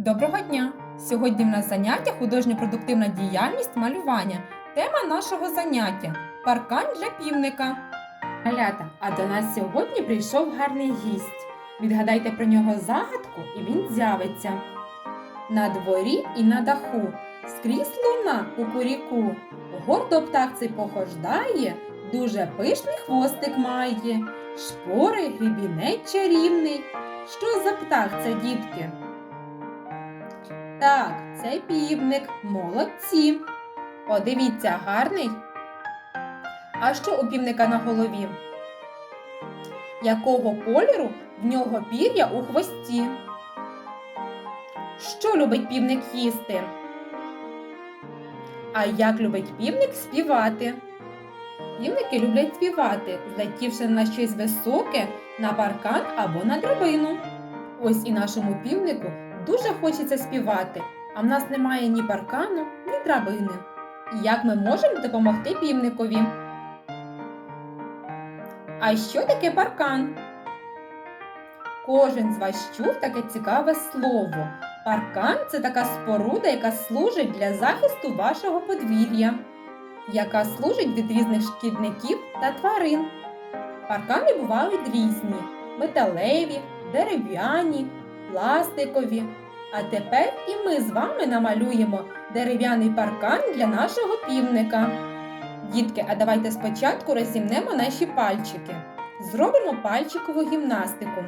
Доброго дня! Сьогодні в нас заняття художньо-продуктивна діяльність малювання. Тема нашого заняття паркан для півника. Малята, а до нас сьогодні прийшов гарний гість. Відгадайте про нього загадку, і він з'явиться. На дворі і на даху, скрізь луна кукуріку. Гордо птах цей похождає, дуже пишний хвостик має, шпори грібінець чарівний. Що за птах це, дітки? Так, це півник. Молодці. Подивіться, гарний. А що у півника на голові? Якого кольору в нього пір'я у хвості? Що любить півник їсти? А як любить півник співати? Півники люблять співати, злетівши на щось високе, на паркан або на драбину. Ось і нашому півнику дуже хочеться співати, а в нас немає ні паркану, ні драбини. Як ми можемо допомогти півникові? А що таке паркан? Кожен з вас чув таке цікаве слово. Паркан це така споруда, яка служить для захисту вашого подвір'я, яка служить від різних шкідників та тварин. Паркани бувають різні: металеві, дерев'яні, пластикові. А тепер і ми з вами намалюємо дерев'яний паркан для нашого півника. Дітки, а давайте спочатку розімнемо наші пальчики. Зробимо пальчикову гімнастику.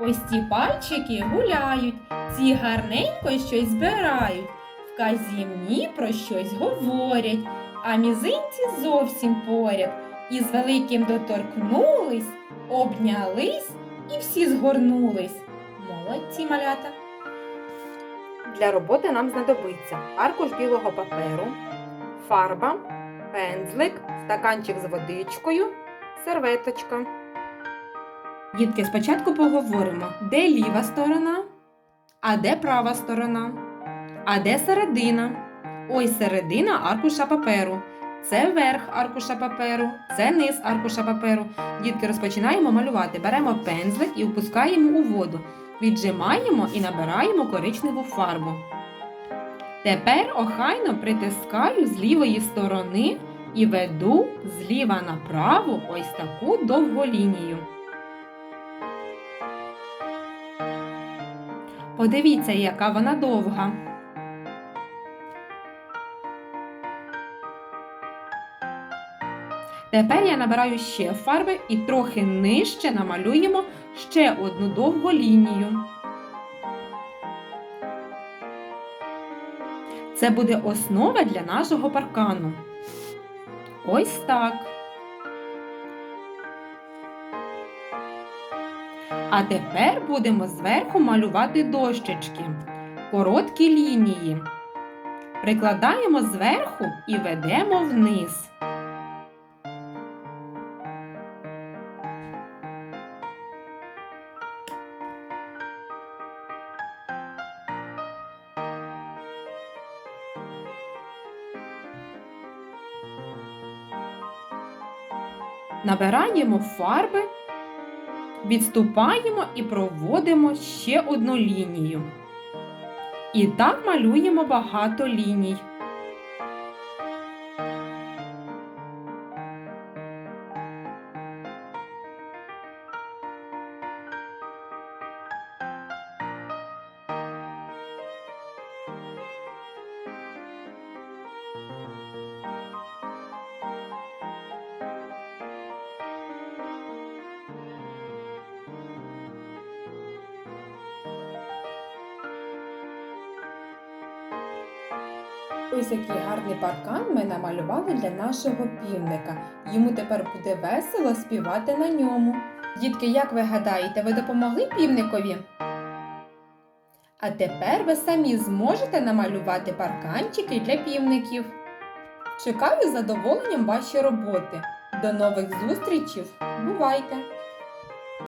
Ось ці пальчики гуляють, ці гарненько щось збирають, вказівні про щось говорять, а мізинці зовсім поряд. І з великим доторкнулись, обнялись і всі згорнулись. Молодці малята! Для роботи нам знадобиться аркуш білого паперу, фарба, пензлик, стаканчик з водичкою, серветочка. Дітки, спочатку поговоримо, де ліва сторона, а де права сторона, а де середина. Ось середина аркуша паперу. Це верх аркуша паперу, це низ аркуша паперу. Дітки, розпочинаємо малювати. Беремо пензлик і опускаємо у воду. Віджимаємо і набираємо коричневу фарбу. Тепер охайно притискаю з лівої сторони і веду зліва направо ось таку довгу лінію. Подивіться, яка вона довга. Тепер я набираю ще фарби і трохи нижче намалюємо ще одну довгу лінію. Це буде основа для нашого паркану. Ось так. А тепер будемо зверху малювати дощечки. Короткі лінії. Прикладаємо зверху і ведемо вниз. Набираємо фарби, відступаємо і проводимо ще одну лінію. І так малюємо багато ліній. Ось який гарний паркан ми намалювали для нашого півника. Йому тепер буде весело співати на ньому. Дітки, як ви гадаєте, ви допомогли півникові? А тепер ви самі зможете намалювати парканчики для півників. Чекаю з задоволенням ваші роботи. До нових зустрічей! Бувайте!